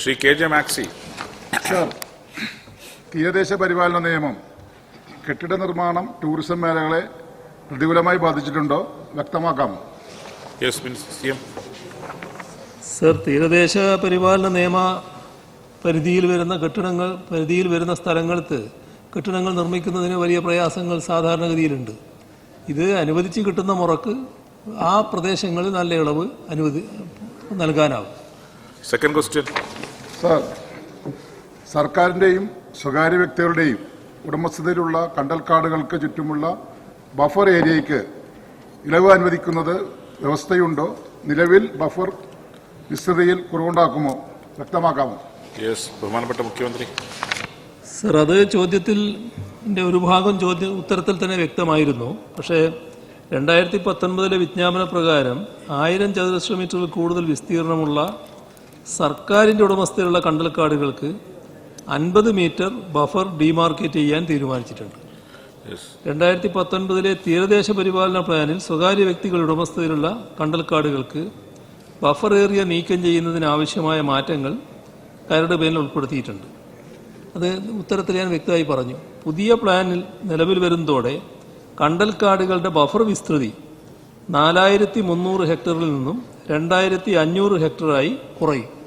Shri K J Maxi. Sir തീരദേശ പരിപാലന നിയമം കെട്ടിട നിർമ്മാണം ടൂറിസം മേഖലകളെ പ്രതികൂലമായി ബാധിച്ചിട്ടുണ്ടോ? വ്യക്തമാക്കാമോ സർ തീരദേശ പരിപാലന നിയമ പരിധിയിൽ വരുന്ന കെട്ടിടങ്ങൾ പരിധിയിൽ വരുന്ന സ്ഥലങ്ങൾക്ക് കെട്ടിടങ്ങൾ നിർമ്മിക്കുന്നതിന് വലിയ പ്രയാസങ്ങൾ സാധാരണഗതിയിലുണ്ട്. ഇത് അനുവദിച്ച് കിട്ടുന്ന മുറക്ക് ആ പ്രദേശങ്ങളിൽ നല്ല ഇളവ് അനുവദി നൽകാനാവും. സെക്കൻഡ് ക്വസ്റ്റ്യൻ സർ സർക്കാരിന്റെയും സ്വകാര്യ വ്യക്തികളുടെയും ഉടമസ്ഥതയിലുള്ള കണ്ടൽക്കാടുകൾക്ക് ചുറ്റുമുള്ള ബഫർ ഏരിയയ്ക്ക് ഇളവ് അനുവദിക്കുന്നത് വ്യവസ്ഥയുണ്ടോ? നിലവിൽ ബഫർ വിസ്തൃതിയിൽ കുറവുണ്ടാക്കുമോ? വ്യക്തമാക്കാമോ? യെസ് ബഹുമാനപ്പെട്ട മുഖ്യമന്ത്രി. സർ അത് ചോദ്യത്തിൽ ഒരു ഭാഗം ചോദ്യ ഉത്തരത്തിൽ തന്നെ വ്യക്തമായിരുന്നു. പക്ഷേ രണ്ടായിരത്തി പത്തൊൻപതിലെ വിജ്ഞാപന പ്രകാരം ആയിരം ചതുരശ്ര മീറ്ററിൽ കൂടുതൽ വിസ്തീർണമുള്ള സർക്കാരിന്റെ ഉടമസ്ഥയിലുള്ള കണ്ടൽക്കാടുകൾക്ക് അൻപത് മീറ്റർ ബഫർ ഡിമാർക്കേറ്റ് ചെയ്യാൻ തീരുമാനിച്ചിട്ടുണ്ട്. രണ്ടായിരത്തി പത്തൊൻപതിലെ തീരദേശ പരിപാലന പ്ലാനിൽ സ്വകാര്യ വ്യക്തികളുടെ ഉടമസ്ഥയിലുള്ള കണ്ടൽക്കാടുകൾക്ക് ബഫർ ഏറിയ നീക്കം ചെയ്യുന്നതിനാവശ്യമായ മാറ്റങ്ങൾ കരട് പേനിൽ ഉൾപ്പെടുത്തിയിട്ടുണ്ട്. അത് ഉത്തരത്തിൽ ഞാൻ വ്യക്തമായി പറഞ്ഞു. പുതിയ പ്ലാനിൽ നിലവിൽ വരുന്നതോടെ കണ്ടൽക്കാടുകളുടെ ബഫർ വിസ്തൃതി നാലായിരത്തി മുന്നൂറ് ഹെക്ടറിൽ നിന്നും രണ്ടായിരത്തി അഞ്ഞൂറ് ഹെക്ടറായി കുറയും.